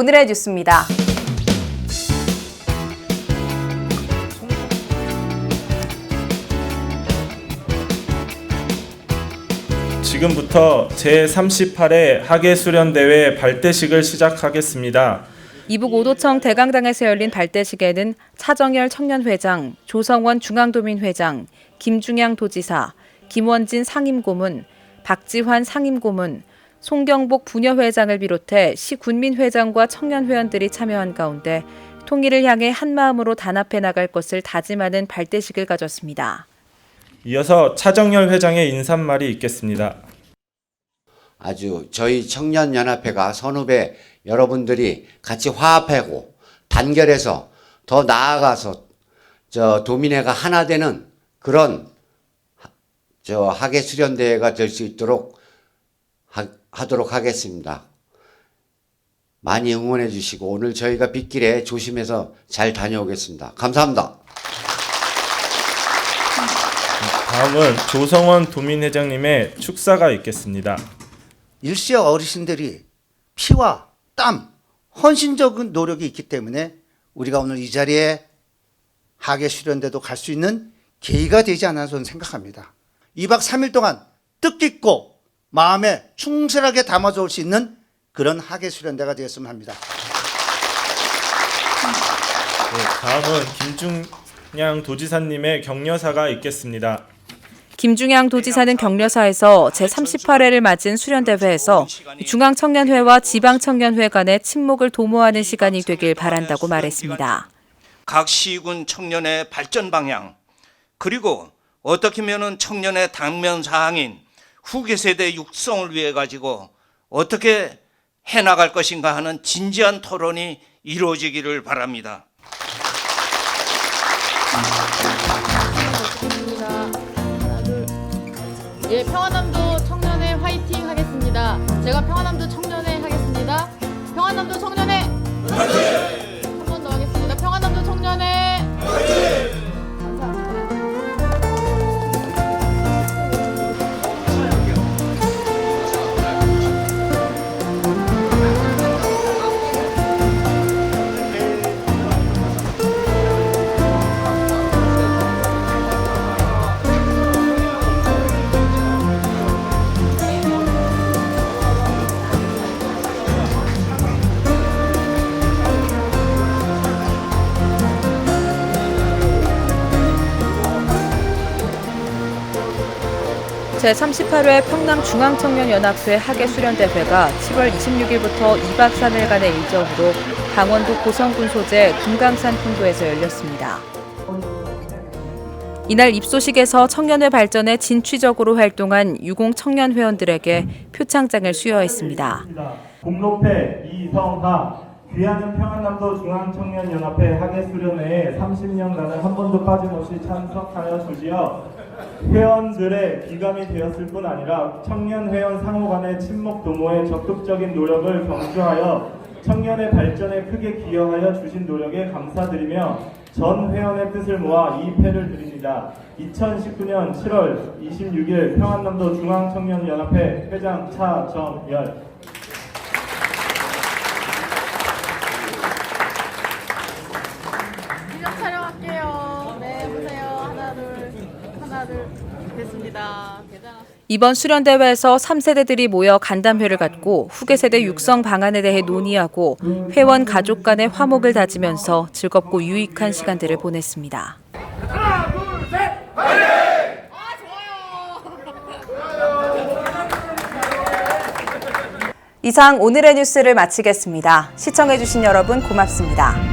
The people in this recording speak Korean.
오늘의 뉴스입니다. 지금부터 제38회 학예수련대회 발대식을 시작하겠습니다. 이북 오도청 대강당에서 열린 발대식에는 차정열 청년회장, 조성원 중앙도민회장, 김중양 도지사, 김원진 상임고문, 박지환 상임고문, 송경복 부녀회장을 비롯해 시 군민회장과 청년회원들이 참여한 가운데 통일을 향해 한마음으로 단합해 나갈 것을 다짐하는 발대식을 가졌습니다. 이어서 차정열 회장의 인사말이 있겠습니다. 아주 저희 청년연합회가 선후배 여러분들이 같이 화합하고 단결해서 더 나아가서 저 도민회가 하나 되는 그런 하- 저 학예 수련대회가 될 수 있도록 하, 하도록 하겠습니다. 많이 응원해 주시고 오늘 저희가 빗길에 조심해서 잘 다녀오겠습니다. 감사합니다. 다음은 조성원 도민회장님의 축사가 있겠습니다. 일세 어르신들이 피와 땀, 헌신적인 노력이 있기 때문에 우리가 오늘 이 자리에 학예 수련대도 갈 수 있는 계기가 되지 않나 저는 생각합니다. 2박 3일 동안 뜻깊고 마음에 충실하게 담아줄 수 있는 그런 학예 수련대가 되었으면 합니다. 네, 다음은 김중양 도지사님의 격려사가 있겠습니다. 김중양 도지사는 격려사에서 제38회를 맞은 수련대회에서 중앙청년회와 지방청년회 간의 친목을 도모하는 시간이 되길 바란다고 말했습니다. 각 시군 청년의 발전 방향 그리고 어떻게 하면은 청년의 당면 사항인 후계 세대 육성을 위해 가지고 어떻게 해 나갈 것인가 하는 진지한 토론이 이루어지기를 바랍니다. 예, 평안남도 청년회 화이팅 하겠습니다. 제가 평안남도 청년회 하겠습니다. 평안남도 청년회 한번 제38회 평남중앙청년연합회 학예수련대회가 7월 26일부터 2박 3일간의 일정으로 강원도 고성군 소재 금강산 풍도에서 열렸습니다. 이날 입소식에서 청년회 발전에 진취적으로 활동한 유공 청년 회원들에게 표창장을 수여했습니다. 공로패 이성하 귀하는 평안남도 중앙청년연합회 학예수련회에 30년간을 한 번도 빠짐없이 참석하여 주시어 회원들의 기감이 되었을 뿐 아니라 청년 회원 상호 간의 친목 도모에 적극적인 노력을 경주하여 청년의 발전에 크게 기여하여 주신 노력에 감사드리며 전 회원의 뜻을 모아 이 패를 드립니다. 2019년 7월 26일 평안남도 중앙청년연합회 회장 차정열 이력 촬영할게요. 네, 보세요. 하나, 둘. 하나, 둘. 됐습니다. 이번 수련대회에서 3세대들이 모여 간담회를 갖고 후계 세대 육성 방안에 대해 논의하고 회원 가족 간의 화목을 다지면서 즐겁고 유익한 시간들을 보냈습니다. 이상 오늘의 뉴스를 마치겠습니다. 시청해주신 여러분 고맙습니다.